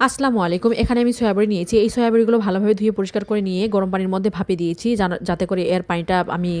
আসসালামু আলাইকুম। এখানে আমি সয়াবড়ি নিয়েছি। এই সয়াবড়িগুলো ভালোভাবে ধুয়ে পরিষ্কার করে নিয়ে গরম পানির মধ্যে ভাপে দিয়েছি যাতে করে এর পানিটা আমি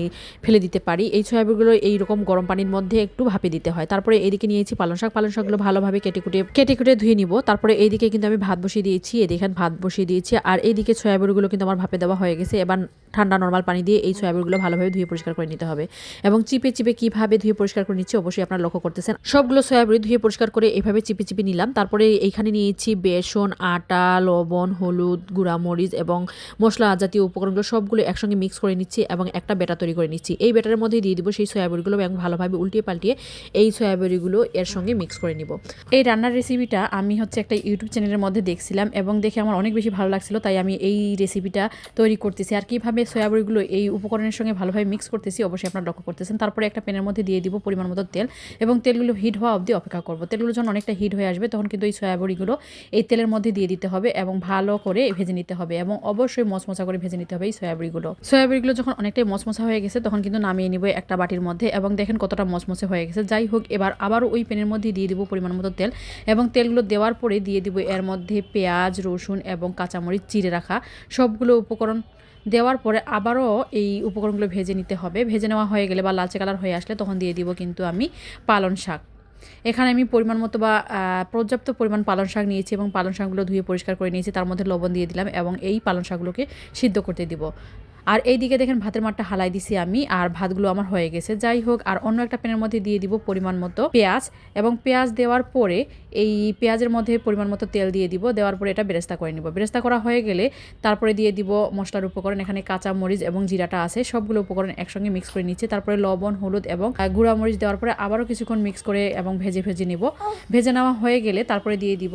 ফেলে দিতে পারি। এই সয়াবড়িগুলো এইরকম গরম পানির মধ্যে একটু ভাপে দিতে হয়। তারপরে এইদিকে নিয়েছি পালং শাক। পালং শাকগুলো ভালোভাবে কেটে কুটে কেটে কুটে ধুয়ে নিব। তারপরে এইদিকে কিন্তু আমি ভাত বসিয়ে দিয়েছি। এদিকে ভাত বসিয়ে দিয়েছি। আর এইদিকে সয়াবড়িগুলো কিন্তু আমার ভাপে দেওয়া হয়ে গেছে। এবার ঠান্ডা নর্মাল পানি দিয়ে এই সয়াবড়িগুলো ভালোভাবে ধুয়ে পরিষ্কার করে নিতে হবে। এবং চিপে চিপে কীভাবে ধুয়ে পরিষ্কার করে নিচ্ছি অবশ্যই আপনারা লক্ষ্য করতেছেন। সবগুলো সয়াবড়ি ধুয়ে পরিষ্কার করে এভাবে চিপে চিপে নিলাম। তারপরে এইখানে নিয়েছি বেসন, আটা, লবণ, হলুদ গুঁড়া মরিচ এবং মশলা জাতীয় উপকরণগুলো সবগুলো একসঙ্গে মিক্স করে নিচ্ছি এবং একটা বেটা তৈরি করে নিচ্ছি। এই বেটারের মধ্যে দিয়ে দিব সেই সয়াবড়িগুলো এবং ভালোভাবে উল্টিয়ে পাল্টিয়ে এই সয়াবড়িগুলো এর সঙ্গে মিক্স করে নিব। এই রান্নার রেসিপিটা আমি হচ্ছে একটা ইউটিউব চ্যানেলের মধ্যে দেখছিলাম এবং দেখে আমার অনেক বেশি ভালো লাগছিল, তাই আমি এই রেসিপিটা তৈরি করতেছি। আর কীভাবে সয়াবড়িগুলো এই উপকরণের সঙ্গে ভালোভাবে মিক্স করতেছি অবশ্যই আপনারা লক্ষ্য করতেছেন। তারপরে একটা প্যানের মধ্যে দিয়ে দিব পরিমাণ মতো তেল এবং তেলগুলো হিট হওয়া অবধি অপেক্ষা করব। তেলগুলো যখন অনেকটা হিট হয়ে আসবে তখন কিন্তু এই সয়াবড়িগুলো এই তেলের মধ্যে দিয়ে দিতে হবে এবং ভালো করে ভেজে নিতে হবে এবং অবশ্যই মচমচা করে ভেজে নিতে হবে এই সয়াবড়িগুলো সয়াবড়িগুলো যখন অনেকটাই মচমচা হয়ে গেছে, তখন কিন্তু নামিয়ে নিব একটা বাটির মধ্যে এবং দেখেন কতটা মচমচে হয়ে গেছে। যাই হোক, এবার আবারও ওই প্যানের মধ্যে দিয়ে দিব পরিমাণ মতো তেল এবং তেলগুলো দেওয়ার পরে দিয়ে দিব এর মধ্যে পেঁয়াজ, রসুন এবং কাঁচামরিচ চিড়ে রাখা সবগুলো উপকরণ। দেওয়ার পরে আবারও এই উপকরণগুলো ভেজে নিতে হবে। ভেজে নেওয়া হয়ে গেলে বা লালচে কালার হয়ে আসলে তখন দিয়ে দিব কিন্তু আমি পালন শাক। এখানে আমি পরিমাণ মতো বা পর্যাপ্ত পরিমাণ পালং শাক নিয়েছি এবং পালং শাকগুলো ধুয়ে পরিষ্কার করে নিয়েছি। তার মধ্যে লবণ দিয়ে দিলাম এবং এই পালং শাকগুলোকে সিদ্ধ করতে দিব। আর এই দিকে দেখেন ভাতের মাঠটা হালাই দিছি আমি, আর ভাতগুলো আমার হয়ে গেছে। যাই হোক, আর অন্য একটা প্যানের মধ্যে দিয়ে দিব পরিমাণ মতো পেঁয়াজ, এবং পেঁয়াজ দেওয়ার পরে এই পেঁয়াজের মধ্যে পরিমাণ মতো তেল দিয়ে দিব। দেওয়ার পরে এটা বেরেস্তা করে নিব। বেরেস্তা করা হয়ে গেলে তারপরে দিয়ে দিব মশলার উপকরণ, এখানে কাঁচা মরিচ এবং জিরাটা আছে। সবগুলো উপকরণ একসঙ্গে মিক্স করে নিচ্ছি। তারপরে লবণ, হলুদ এবং গুঁড়া মরিচ দেওয়ার পরে আবারও কিছুক্ষণ মিক্স করে এবং ভেজে ভেজে নিব। ভেজে নেওয়া হয়ে গেলে তারপরে দিয়ে দিব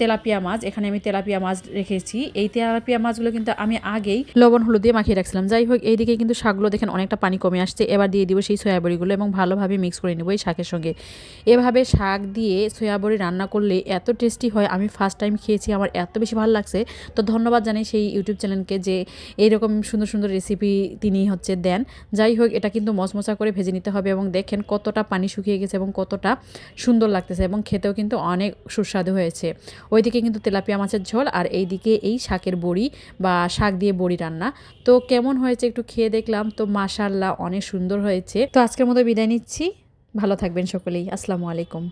তেলাপিয়া মাছ। এখানে আমি তেলাপিয়া মাছ রেখেছি। এই তেলাপিয়া মাছগুলো কিন্তু আমি আগেই লবণ, হলুদ দিয়ে মাখিয়ে রাখছিলাম। যাই হোক, এইদিকে কিন্তু শাকগুলো দেখেন অনেকটা পানি কমে আসছে। এবার দিয়ে দিব সেই সয়াবড়িগুলো এবং ভালোভাবে মিক্স করে নেব এই শাকের সঙ্গে। এভাবে শাক দিয়ে সয়াবড়ি রান্না করলে এত টেস্টি হয়, আমি ফার্স্ট টাইম খেয়েছি, আমার এত বেশি ভালো লাগছে। তো ধন্যবাদ জানাই সেই ইউটিউব চ্যানেলকে যে এইরকম সুন্দর সুন্দর রেসিপি তিনি হচ্ছে দেন। যাই হোক, এটা কিন্তু মচমচা করে ভেজে নিতে হবে এবং দেখেন কতটা পানি শুকিয়ে গেছে এবং কতটা সুন্দর লাগতেছে এবং খেতেও কিন্তু অনেক সুস্বাদু হয়েছে। ওইদিকে কিন্তু তেলাপিয়া মাছের ঝোল আর এইদিকে এই শাকের বড়ি বা শাক দিয়ে বড়ি রান্না। তো কেমন হয়েছে একটু খেয়ে দেখলাম। তো মাশাল্লাহ অনেক সুন্দর হয়েছে। তো আজকের মতো বিদায় নিচ্ছি। ভালো থাকবেন সকলেই। আসসালামু আলাইকুম।